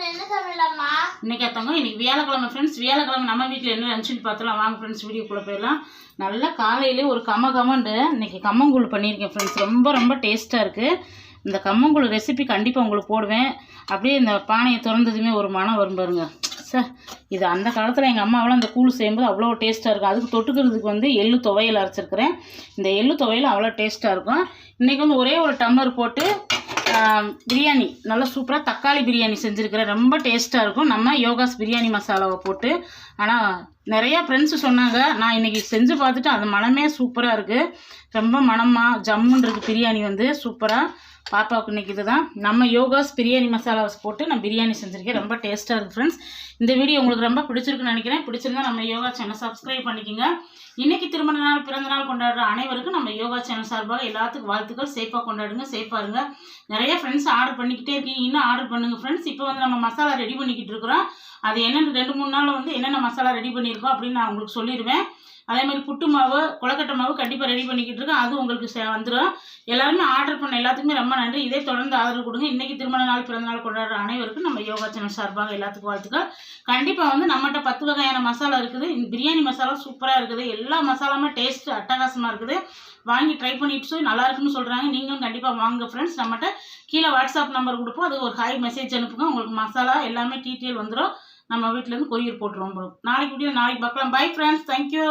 இன்னைக்கு அத்தவங்க இன்னைக்கு வியாழக்கிழமை ஃப்ரெண்ட்ஸ் வியாழக்கிழமை நம்ம வீட்டில் என்ன லஞ்சுன்னு பார்த்தலாம் வாங்க ஃப்ரெண்ட்ஸ் வீடியோக்குள்ளே போயிடலாம். நல்லா காலையிலே ஒரு கம கமண்டு இன்னைக்கு கம்மங்கூழ் பண்ணியிருக்கேன் ஃப்ரெண்ட்ஸ் ரொம்ப ரொம்ப டேஸ்ட்டாக இருக்குது இந்த கம்மங்கூழ் ரெசிபி கண்டிப்பாக உங்களுக்கு போடுவேன். அப்படியே இந்த பானையை திறந்ததுமே ஒரு மனம் வரும் பாருங்க. சார் இது அந்த காலத்தில் எங்கள் அம்மாவெல்லாம் அந்த கூழ் செய்யும்போது அவ்வளோ டேஸ்ட்டாக இருக்கும் அதுக்கு தொட்டுக்கிறதுக்கு வந்து எள்ளு துவையல் அரைச்சிருக்கிறேன். இந்த எள்ளு துவையல் அவ்வளோ டேஸ்ட்டாக இருக்கும். இன்றைக்கி வந்து ஒரே ஒரு டம்ளர் போட்டு பிரியாணி நல்லா சூப்பராக தக்காளி பிரியாணி செஞ்சுருக்கிறேன் ரொம்ப டேஸ்ட்டாக இருக்கும். நம்ம யோகாஸ் பிரியாணி மசாலாவை போட்டு ஆனால் நிறையா ஃப்ரெண்ட்ஸு சொன்னாங்க. நான் இன்றைக்கி செஞ்சு பார்த்துட்டு அது மனமே சூப்பராக இருக்குது ரொம்ப மனமாக ஜம்முன்னு இருக்குது பிரியாணி வந்து சூப்பராக பாப்பாவுக்கு இன்னைக்கு இதுதான். நம்ம யோகாஸ் பிரியாணி மசாலாஸ் போட்டு நான் பிரியாணி செஞ்சுருக்கேன். ரொம்ப டேஸ்ட்டாக இருக்குது ஃப்ரெண்ட்ஸ் இந்த வீடியோ உங்களுக்கு ரொம்ப பிடிச்சிருக்குன்னு நினைக்கிறேன். பிடிச்சிருந்தா நம்ம யோகா சேனல் சப்ஸ்கிரைப் பண்ணிக்கோங்க. இன்றைக்கி திருமண நாள் பிறந்த நாள் கொண்டாடுற அனைவருக்கும் நம்ம யோகா சேனல் சார்பாக எல்லாத்துக்கும் வாழ்த்துக்கள். சேஃபாக கொண்டாடுங்க சேஃபாக இருங்க. நிறைய ஃப்ரெண்ட்ஸ் ஆர்டர் பண்ணிக்கிட்டே இருக்கீங்க. இன்னும் ஆர்டர் பண்ணுங்கள் ஃப்ரெண்ட்ஸ் இப்போ வந்து நம்ம மசாலா ரெடி பண்ணிக்கிட்டு இருக்கிறோம். அது என்னென்ன ரெண்டு மூணு நாளில் வந்து என்னென்ன மசாலா ரெடி பண்ணியிருக்கோம் அப்படின்னு நான் உங்களுக்கு சொல்லிடுவேன். அதே மாதிரி புட்டு மாவு கொலக்கட்டை மாவு கண்டிப்பாக ரெடி பண்ணிக்கிட்டு இருக்கேன் அது உங்களுக்கு சே- வந்துடும் எல்லாருமே ஆர்டர் பண்ண எல்லாத்துக்குமே ரொம்ப நன்றி. இதே தொடர்ந்து ஆதரவு கொடுங்க. இன்றைக்கி திருமண நாள் பிறந்த நாள் கொண்டாடுற அனைவருக்கும் நம்ம யோகா சேனல் சார்பாக எல்லாத்துக்கும் வாழ்த்துக்கள். கண்டிப்பாக வந்து நம்மகிட்ட பத்து வகையான மசாலா இருக்குது. இந்த பிரியாணி மசாலா சூப்பராக இருக்குது. எல்லா மசாலாமே டேஸ்ட் அட்டகாசமாக இருக்குது. வாங்கி ட்ரை பண்ணிட்டு சொல்லி நல்லா இருக்குன்னு சொல்கிறாங்க நீங்களும் கண்டிப்பாக வாங்க ஃப்ரெண்ட்ஸ் நம்மகிட்ட கீழே வாட்ஸ்அப் நம்பர் கொடுப்போம். அது ஒரு ஹாய் மெசேஜ் அனுப்புங்க. உங்களுக்கு மசாலா எல்லாமே டீட்டெயில் வந்துடும் நம்ம வீட்டிலேருந்து கொரியர் போட்டுருவோம் நாளைக்கு வீடியோ நாளைக்கு பார்க்கலாம். Bye friends thank you